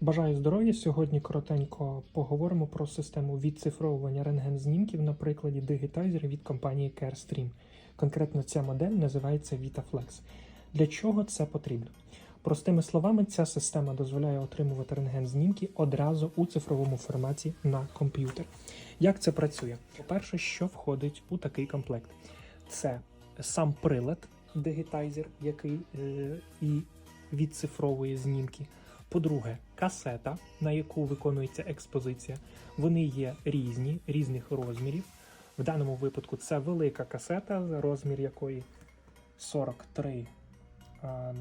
Бажаю здоров'я. Сьогодні коротенько поговоримо про систему відцифровування рентген-знімків на прикладі дигітайзера від компанії CareStream. Конкретно ця модель називається VitaFlex. Для чого це потрібно? Простими словами, ця система дозволяє отримувати рентген-знімки одразу у цифровому форматі на комп'ютер. Як це працює? По-перше, що входить у такий комплект? Це сам прилад, дигітайзер, який е, і відцифровує знімки. По-друге, касета, на яку виконується експозиція. Вони є різні, різних розмірів. В даному випадку це велика касета, розмір якої 43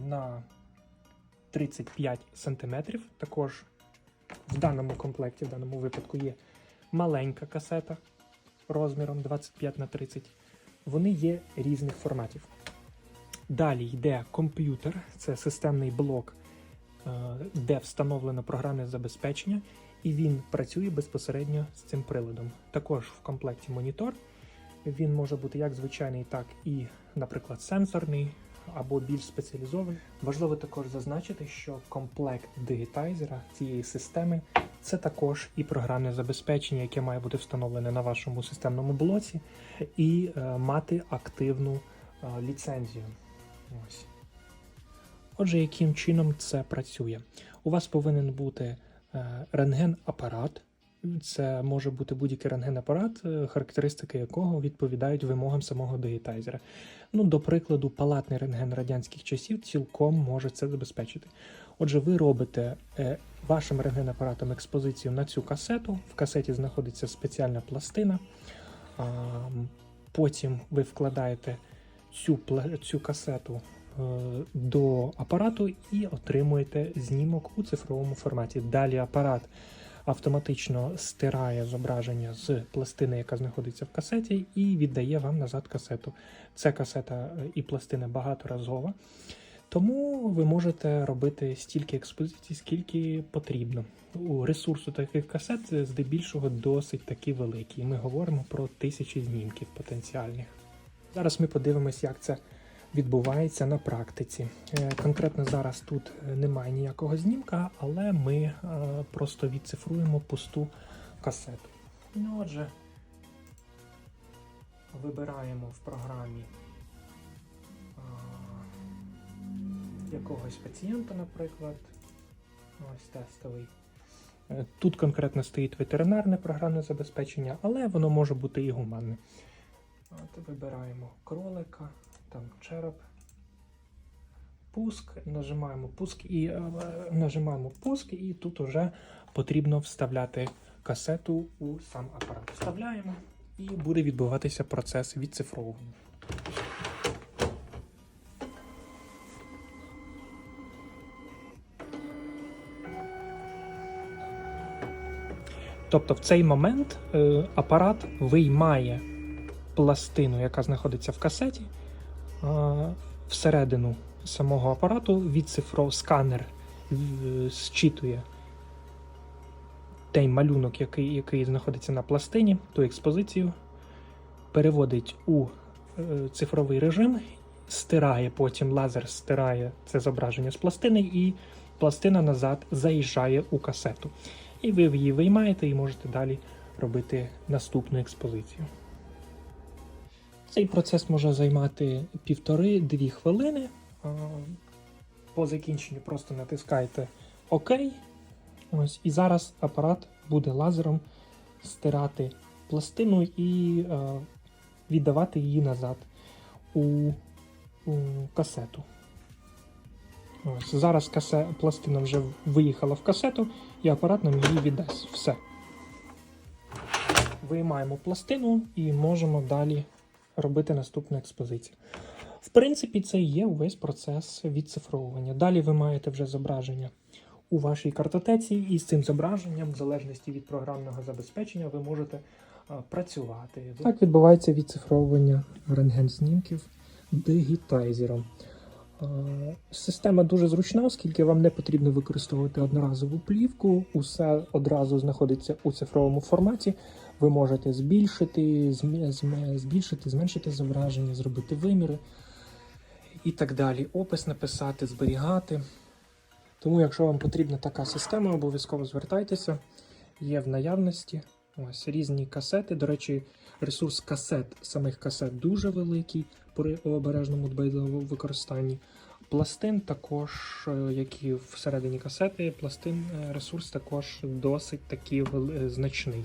на 35 см. Також в даному комплекті, в даному випадку, є маленька касета розміром 25 на 30. Вони є різних форматів. Далі йде комп'ютер, це системний блок, е, де встановлено програмне забезпечення, і він працює безпосередньо з цим приладом. Також в комплекті монітор. Він може бути як звичайний, так і, наприклад, сенсорний або більш спеціалізований. Важливо також зазначити, що комплект дигітайзера цієї системи це також і програмне забезпечення, яке має бути встановлене на вашому системному блоці, і е, мати активну е, ліцензію. Ось. Отже, яким чином це працює? У вас повинен бути е, рентген-апарат. Це може бути будь-який рентген-апарат, е, характеристики якого відповідають вимогам самого дигітайзера. Ну, до прикладу, палатний рентген радянських часів цілком може це забезпечити. Отже, ви робите е, вашим рентген-апаратом експозицію на цю касету. В касеті знаходиться спеціальна пластина. Потім ви вкладаєте цю, цю касету до апарату і отримуєте знімок у цифровому форматі. Далі апарат автоматично стирає зображення з пластини, яка знаходиться в касеті, і віддає вам назад касету. Це касета е, і пластина багаторазова, тому ви можете робити стільки експозицій, скільки потрібно. У ресурсу таких касет е, здебільшого досить таки великий. Ми говоримо про тисячі знімків потенціальних. Зараз ми подивимось, як це відбувається на практиці. Е, Конкретно зараз тут е, немає ніякого знімка, але ми е, просто відцифруємо пусту касету. Ну, отже, вибираємо в програмі якогось пацієнта, наприклад. Ось тестовий. Тут конкретно стоїть ветеринарне програмне забезпечення, але воно може бути і гуманне. От вибираємо кролика, там череп. Пуск, нажимаємо пуск і е, е, нажимаємо пуск, і тут вже потрібно вставляти касету у сам апарат. Вставляємо і буде відбуватися процес відцифровування. Тобто в цей момент е, апарат виймає пластину, яка знаходиться в касеті, всередину самого апарату відцифров сканер е, зчитує той малюнок, який, який знаходиться на пластині, ту експозицію, переводить у е, цифровий режим, стирає потім лазер стирає це зображення з пластини, і пластина назад заїжджає у касету. І ви її виймаєте і можете далі робити наступну експозицію. Цей процес може займати півтори-дві хвилини. По закінченню просто натискаєте ОК. Ось, і зараз апарат буде лазером стирати пластину і е, віддавати її назад у, у касету. Ось, зараз касе, пластина вже виїхала в касету, і апарат нам її віддасть. Все. Виймаємо пластину і можемо далі робити наступну експозицію. В принципі, це і є увесь процес відцифровування. Далі ви маєте вже зображення у вашій картотеці, і з цим зображенням, в залежності від програмного забезпечення, ви можете працювати. Так відбувається відцифровування рентген-знімків дигітайзером. Е, Система дуже зручна, оскільки вам не потрібно використовувати одноразову плівку, усе одразу знаходиться у цифровому форматі. Ви можете збільшити, збільшити, зменшити зображення, зробити виміри і так далі. Опис написати, зберігати. Тому, якщо вам потрібна така система, обов'язково звертайтеся. Є в наявності. Ось різні касети. До речі, ресурс касет, самих касет дуже великий при обережному дбайливому використанні. Пластин також, як які всередині касети, пластин е, ресурс також досить такий е, значний.